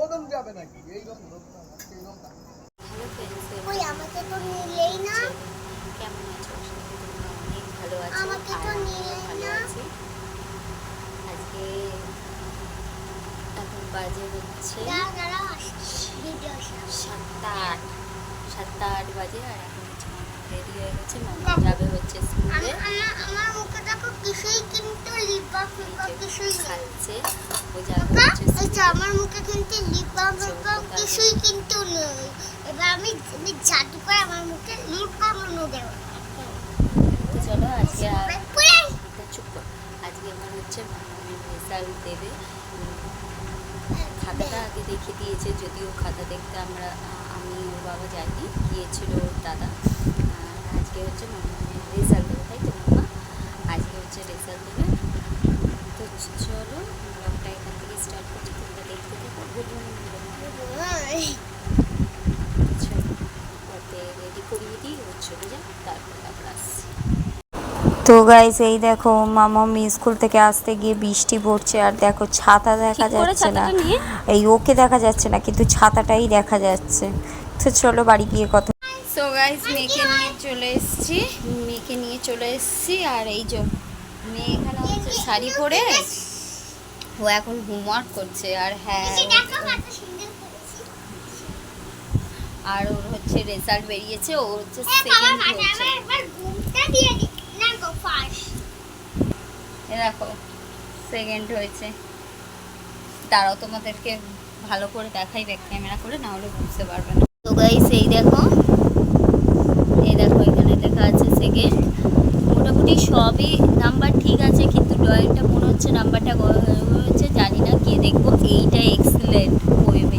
ওরকম যাবে নাকি এইরকম রোদটা না, এইরকম না। হ্যালো ফ্রেন্ডস ওই আমাকে তো নিলেই না। কেমন আছো আশা করি তোমরা অনেক ভালো আছো আমাকে তো আমিও না। আজকে এখন বাজে হচ্ছে সাতটা আট সাতটা আট বাজে আর এখন হচ্ছে রেডি হয়ে গেছে মামা যাবে হচ্ছে স্কুলে। আমার আমার মুখে দেখো আমার মুখে কিন্তু লিপ বাম কিছুই কিন্তু নেই। এবার আমি আমি জাদু করে আমার মুখে লিপ বাম দেবো। চলো আজকে চুপ আমার হচ্ছে রেজাল্ট দেবে। খাতাটা আগে দেখে দিয়েছে যদিও খাতা দেখতে আমরা আমি ওর বাবা যাইনি গিয়েছিল ওর দাদা। আজকে হচ্ছে রেজাল্ট দেবে তাই তো মামা আজকে হচ্ছে রেজাল্ট দেবে তো চলো ব্লগটা এখান থেকে স্টার্ট করছি তোমরা দেখতে থাকো গুড মর্নিং চলো ওকে রেডি করিয়ে দিই ও চলে যাক তারপরে আবার আসছি তো গাইস এই দেখো মামামি স্কুল থেকে আসতে গিয়ে বৃষ্টি পড়ছে আর দেখো ছাতা দেখা যাচ্ছে না। এই ওকে দেখা যাচ্ছে না কিন্তু ছাতাটাই দেখা যাচ্ছে। তো চলো বাড়ি গিয়ে কথা সো গাইস মেয়েকে নিয়ে চলে এসেছি মেয়েকে নিয়ে চলে এসেছি আর এই যে মেয়ে এখানে হচ্ছে শাড়ি পরে ও এখন হোমওয়ার্ক করছে আর হ্যাঁ আর ওর হচ্ছে রেজাল্ট বেরিয়েছে ও হচ্ছে সেকেন্ড মানে হয়েছে আমার একবার ঘুমটা দিয়ে দি না গো ফার্স্ট এ দেখো সেকেন্ড হয়েছে। তারাও তোমাদেরকে ভালো করে দেখাই ব্যাক ক্যামেরা করে, না হলে বুঝতে পারবে না। তো গাইস এই দেখো এই দেখো, এখানে লেখা আছে সেকেন্ড মোটামুটি সবই নাম্বার ঠিক আছে, কিন্তু ড্রয়িংটা মনে হচ্ছে নাম্বারটা হয়েছে, জানি না, গিয়ে দেখব। এইটা এক্সিলেন্ট হইবে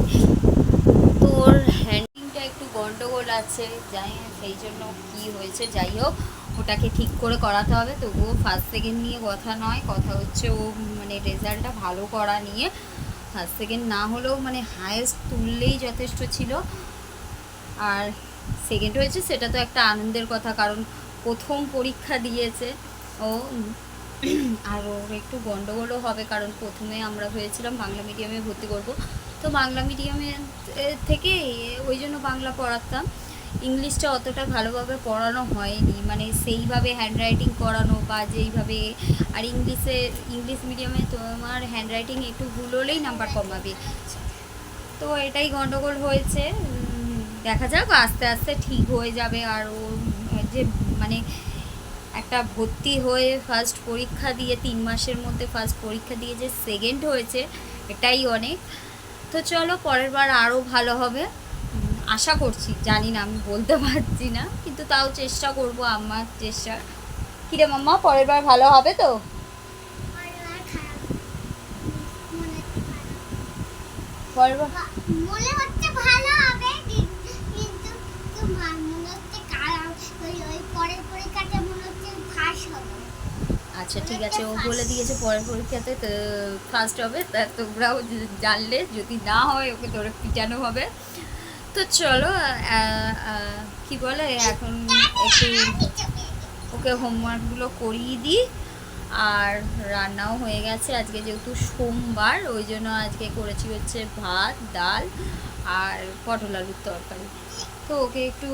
তো ওর হ্যান্ডিংটা একটু গন্ডগোল আছে যাই সেই জন্য কি হয়েছে, যাই হোক, ওটাকে ঠিক করে করাতে হবে। তবুও ফার্স্ট সেকেন্ড নিয়ে কথা নয়, কথা হচ্ছে ও মানে রেজাল্টটা ভালো করা নিয়ে। ফার্স্ট সেকেন্ড না হলেও মানে হায়েস্ট তুললেই যথেষ্ট ছিল। আর সেকেন্ড হয়েছে, সেটা তো একটা আনন্দের কথা, কারণ প্রথম পরীক্ষা দিয়েছে। ও, আর ওর একটু গন্ডগোলও হবে, কারণ প্রথমে আমরা হয়েছিলাম বাংলা মিডিয়ামে ভর্তি করব। তো বাংলা মিডিয়ামে থেকে, ওই জন্য বাংলা পড়াতাম। ইংলিশটা অতটা ভালোভাবে পড়ানো হয়নি মানে সেইভাবে হ্যান্ডরাইটিং করানো বা যেইভাবে, আর ইংলিশে, ইংলিশ মিডিয়ামে তোমার হ্যান্ডরাইটিং একটু ভুল হলেই নাম্বার কমাবে। তো এটাই গণ্ডগোল হয়েছে দেখা যাক, আস্তে আস্তে ঠিক হয়ে যাবে। আর ও, যে মানে একটা ভর্তি হয়ে ফার্স্ট পরীক্ষা দিয়ে, তিন মাসের মধ্যে ফার্স্ট পরীক্ষা দিয়ে যে সেকেন্ড হয়েছে, এটাই অনেক। তো চলো, পরের বার আরও ভালো হবে। আশা করছি জানি না আমি বলতে পারছি না কিন্তু তাও চেষ্টা করব আমার চেষ্টা। কিরে মাম্মা পরের বার ভালো হবে তো? আর খারাপ মনে হচ্ছে খারাপ পরের বার মনে হচ্ছে ভালো হবে কিন্তু মনে হচ্ছে খারাপ ওই ওই পরের পরীক্ষাতে মনে হচ্ছে ফাঁস হবে। আচ্ছা ঠিক আছে ও বলে দিয়েছে পরের পরীক্ষাতে ফার্স্ট হবে তা তোমরাও জানলে যদি না হয় ওকে ধরে পিটানো হবে। তো চলো কি বলে এখন একটু ওকে হোমওয়ার্কগুলো করিয়ে দিই। আর রান্নাও হয়ে গেছে আজকে যেহেতু সোমবার ওই জন্য আজকে করেছি হচ্ছে ভাত ডাল আর পটল আলুর তরকারি। তো ওকে একটু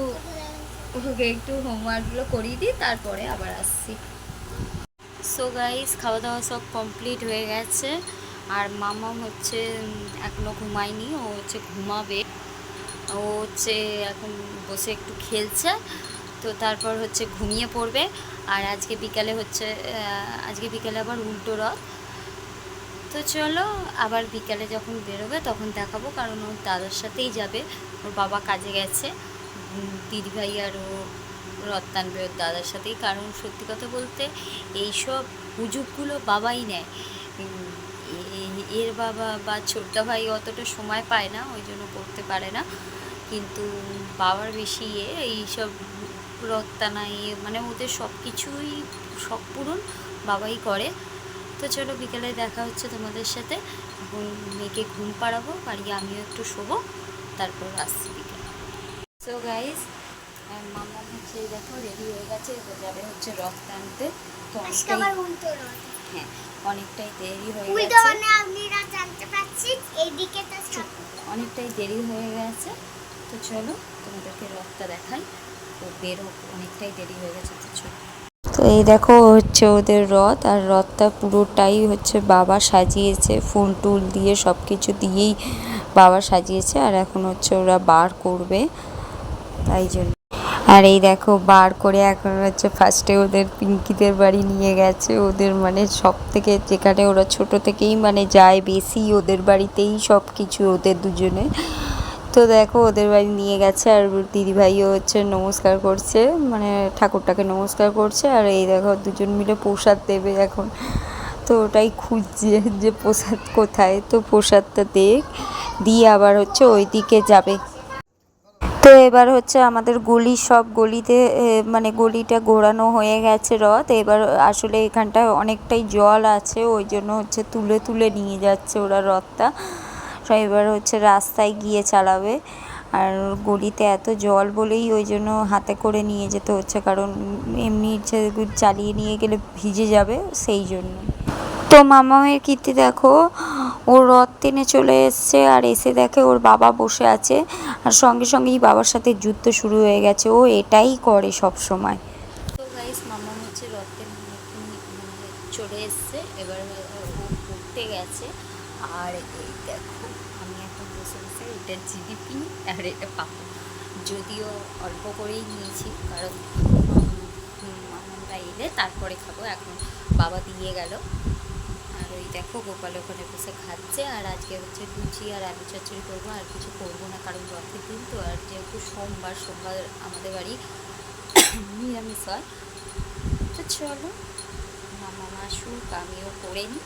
ওকে একটু হোমওয়ার্কগুলো করিয়ে দিই তারপরে আবার আসছি। সো গাইস খাওয়া দাওয়া সব কমপ্লিট হয়ে গেছে। আর মামাম হচ্ছে উম, এখনও ঘুমায়নি ও হচ্ছে ঘুমাবে। ও হচ্ছে এখন বসে একটু খেলছে, তো তারপর হচ্ছে ঘুমিয়ে পড়বে। আর আজকে বিকালে হচ্ছে আজকে বিকালে আবার উল্টো রথ। তো চলো, আবার বিকালে যখন বেরোবে তখন দেখাবো, কারণ ওর দাদার সাথেই যাবে। ওর বাবা কাজে গেছে। দিদিভাই আর ও রথ টানবে ওর দাদার সাথেই। কারণ সত্যি কথা বলতে, এইসব হুজুগগুলো বাবাই নেয়। এর বাবা বা ছোট্টা ভাই অতটা সময় পায় না ওই জন্য করতে পারে না। কিন্তু বাবার বেশি ইয়ে এইসব রত্তানা ইয়ে মানে ওদের সব কিছুই সব পূরণ বাবাই করে। তো চলো বিকেলে দেখা হচ্ছে তোমাদের সাথে। এখন মেয়েকে ঘুম পাড়াবো বাড়ি আমিও একটু শোবো তারপর আসছি বিকেলে। সো গাইস মামা হচ্ছে দেখো রেডি হয়ে গেছে যাবে হচ্ছে রথ টানতে। তো হ্যাঁ অনেকটাই দেরি হয়ে গেছে। মানে আপনারা জানতে পারছি এইদিকে তো অনেকটাই দেরি হয়ে গেছে। তো চলো তোমাদেরকে রথটা দেখাই। তো বেরো অনেকটাই দেরি হয়ে গেছে তো চলো। তো এই দেখো হচ্ছে ওদের রথ আর রথটা পুরোটাই হচ্ছে বাবা সাজিয়েছে ফুল টুল দিয়ে সব কিছু দিয়েই বাবা সাজিয়েছে আর এখন হচ্ছে ওরা বার করবে। তাই জন্য। আর এই দেখো, বার করে এখন হচ্ছে ফার্স্টে ওদের পিঙ্কিদের বাড়ি নিয়ে গেছে। ওদের মানে সব থেকে যেখানে ওরা ছোট থেকেই মানে যায় বেশি, ওদের বাড়িতেই সব কিছু ওদের দুজনে। তো দেখো, ওদের বাড়ি নিয়ে গেছে আর দিদিভাইও হচ্ছে নমস্কার করছে মানে ঠাকুরটাকে নমস্কার করছে। আর এই দেখো, দুজন মিলে প্রসাদ দেবে এখন। তো ওটাই খুঁজছে যে প্রসাদ কোথায়। তো প্রসাদটা দেখ, দিয়ে আবার হচ্ছে ওই দিকে যাবে। তো এবার হচ্ছে আমাদের গলি সব গলিতে মানে গলিটা ঘোরানো হয়ে গেছে রথ। এবার আসলে এখানটায় অনেকটাই জল আছে, ওই জন্য হচ্ছে তুলে তুলে নিয়ে যাচ্ছে ওরা রথটা। এবার হচ্ছে রাস্তায় গিয়ে চালাবে। আর গলিতে এত জল বলেই ওই জন্য হাতে করে নিয়ে যেতে হচ্ছে, কারণ এমনি যে চালিয়ে নিয়ে গেলে ভিজে যাবে সেই জন্য। তো মামামের কীর্তি দেখো ওর রথ টেনে চলে এসছে আর এসে দেখে ওর বাবা বসে আছে আর সঙ্গে সঙ্গেই বাবার সাথে যুদ্ধ শুরু হয়ে গেছে। ও এটাই করে সব সময় তো গাইস মামা হচ্ছে রথে চলে এসছে। এবার ও ঘুরতে গেছে। আর এই দেখো, আমি এখন বসে বসে এটা জিডিপি আর এটা পাবো যদিও অল্প করেই নিয়েছি, কারণ মামারা এলে তারপরে খাব। এখন বাবা দিয়ে গেল। ওই দেখো গোপাল ওখানে বসে খাচ্ছে আর আজকে হচ্ছে লুচি আর আলু চচ্চড়ি করব, আর কিছু করব না, কারণ রথের দিন তো, আর যেহেতু সোমবার সোমবার আমাদের বাড়ি নিরামিষ হয়। তো চলো মামা মাসুক আমিও করে নিই।